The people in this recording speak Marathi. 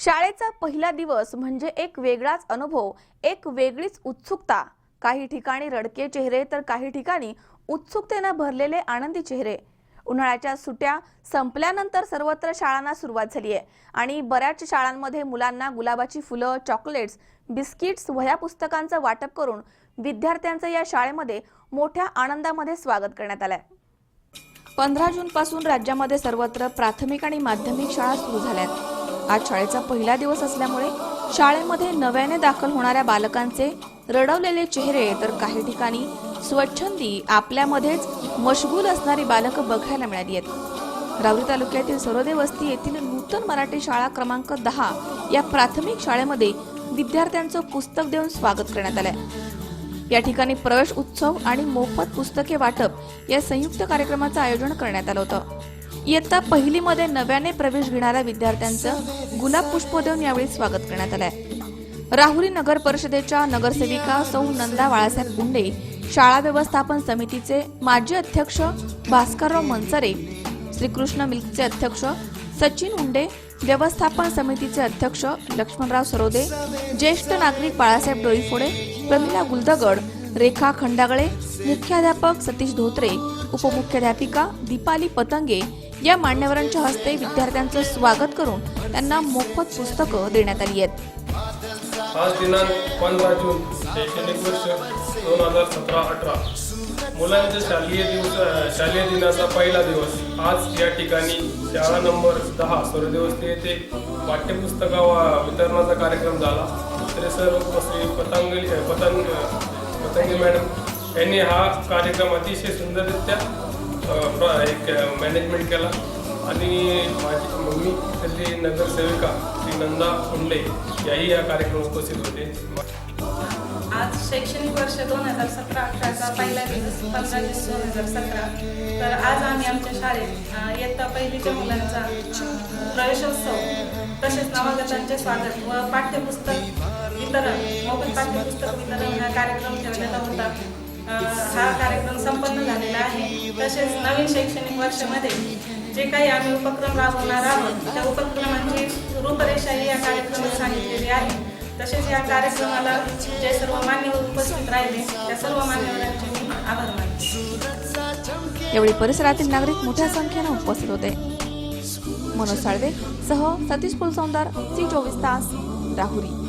शाळेचा पहिला दिवस म्हणजे एक वेगळाच अनुभव एक वेगळीच उत्सुकता. काही ठिकाणी रडके चेहरे तर काही ठिकाणी उत्सुकतेनं भरलेले आनंदी चेहरे. उन्हाळ्याच्या सुट्या संपल्यानंतर सर्वत्र शाळांना सुरुवात झाली आहे आणि बऱ्याच शाळांमध्ये मुलांना गुलाबाची फुलं चॉकलेट्स बिस्किट्स वह्या पुस्तकांचं वाटप करून विद्यार्थ्यांचं या शाळेमध्ये मोठ्या आनंदामध्ये स्वागत करण्यात आलंय. पंधरा जून पासून राज्यामध्ये सर्वत्र प्राथमिक आणि माध्यमिक शाळा सुरू झाल्यात. आज शाळेचा पहिला दिवस असल्यामुळे शाळेमध्ये नव्याने दाखल होणाऱ्या बालकांचे रडवलेले चेहरे तर काही ठिकाणी स्वच्छंदी आपल्यामध्येच मशगूल असणारी बालकं बघायला मिळाली आहेत. रावरी तालुक्यातील सरोदे वस्ती येथील नूतन मराठी शाळा क्रमांक दहा या प्राथमिक शाळेमध्ये विद्यार्थ्यांचं पुस्तक देऊन स्वागत करण्यात आलंय. या ठिकाणी प्रवेश उत्सव आणि मोफत पुस्तके वाटप या संयुक्त कार्यक्रमाचं आयोजन करण्यात आलं होतं. इयत्ता पहिलीमध्ये नव्याने प्रवेश घेणाऱ्या विद्यार्थ्यांचं गुलाब पुष्प देऊन यावेळी स्वागत करण्यात आलंय. राहुरी नगर परिषदेच्या नगरसेविका सौ नंदा बाळासाहेब गुंडे शाळा व्यवस्थापन समितीचे माजी अध्यक्ष भास्करराव मनसरे श्रीकृष्ण मिल्कचे अध्यक्ष सचिन उंडे व्यवस्थापन समितीचे अध्यक्ष लक्ष्मणराव सरोदे ज्येष्ठ नागरिक बाळासाहेब डोईफोडे प्रमिला गुलदगड रेखा खंडागळे मुख्याध्यापक सतीश धोत्रे उपमुख्याध्यापिका दीपाली पतंगे या मान्यवरांच्या हस्ते विद्यार्थ्यांचं स्वागत करून त्यांना मोफत पुस्तकं देण्यात आली आहेत. आज दिनांक पंधरा जून शैक्षणिक वर्ष दोन हजार सतरा अठरा. मुलांच्या शालेय दिवस शालेय दिनाचा पहिला दिवस. आज या ठिकाणी शाळा नंबर दहा सूर्यदिवस येथे पाठ्यपुस्तका वा- वितरणाचा कार्यक्रम झाला. दुसरे सर श्री पतंगली पतंग पतंगी मॅडम यांनी हा कार्यक्रम अतिशय सुंदररित्या एक मॅनेजमेंट केला. आणि माझी मम्मी तिथली नगरसेविका श्री नंदा उंडे याही या कार्यक्रमात उपस्थित होते. आज शैक्षणिक वर्ष दोन हजार सतरा अठराचा पहिला दिवस पंधरा जून दोन हजार सतरा. तर आज आम्ही आमच्या शाळेत इयत्ता पहिलीच्या मुलांचा प्रवेशोत्सव तसेच नवागतांचे स्वागत व पाठ्यपुस्तक वितरण मोफत पाठ्यपुस्तक वितरण हा कार्यक्रम ठेवलेला होता. हा कार्यक्रम संपन्न झालेला आहे. तसेच नवीन शैक्षणिक वर्षामध्ये जे काही आम्ही उपक्रम राबवणार आहोत त्या उपक्रमांची रूपरेषाही या कार्यक्रमात सांगितलेली आहे. तसेच या कार्यक्रमाला जे सर्व मान्यवर उपस्थित राहिले त्या सर्व मान्यवरांचे मी आभार मानते. यावेळी परिसरातील नागरिक मोठ्या संख्येनं उपस्थित होते. मनोज साळवे सह सतीश कुलसौंदर सी चोवीस तास राहुरी.